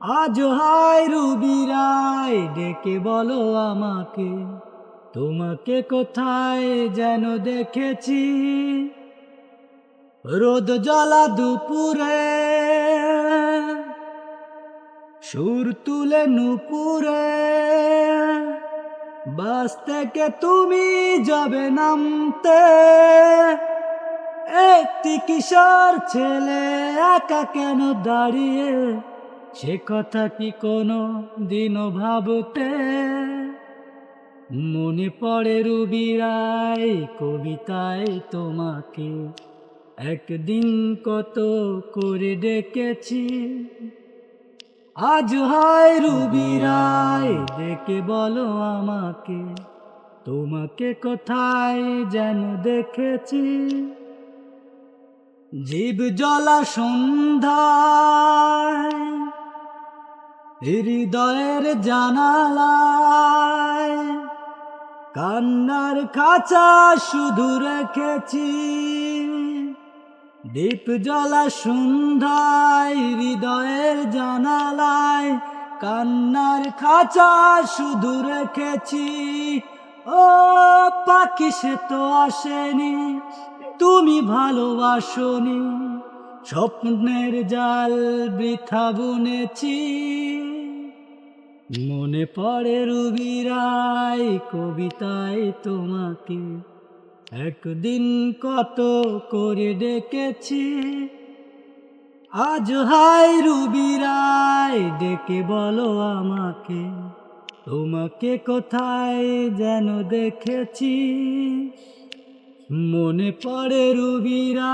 আজ হায় রুবিরায় ডেকে বলো আমাকে, তোমাকে কোথায় যেন দেখেছি? রোদ জ্বালা দুপুরে, সুর তুলে নুপুরে, বাস থেকে তুমি যাবে নামতে। একটি কিশোর ছেলে একা কেন দাঁড়িয়ে সে কথা কি কোনো দিন ভাবতে? মনে পড়ে রুবিরায় কবিতায় তোমাকে। একদিন কত করে ডেকেছি। আজ হয় রুবিরায় ডেকে বলো আমাকে। তোমাকে কোথায় যেন দেখেছি। জীব জলা সন্ধ্যায় হৃদয়ের জানালায় কান্নার খাঁচা শুধু রেখেছি। দীপ জ্বলা সন্ধ্যায় হৃদয়ের জানালায় কান্নার খাঁচা শুধু রেখেছি। ও পাখি সে তো আসেনি, তুমি ভালোবাসনি। স্বপ্নের জাল বৃথা বুনেছি। মনে পড়ে রুবিরায় কবিতায় তোমাকে। একদিন কত করে ডেকেছি। আজ হাই রুবিরায় ডেকে বলো আমাকে। তোমাকে কোথায় যেন দেখেছি। মনে পড়ে রুবিরায়।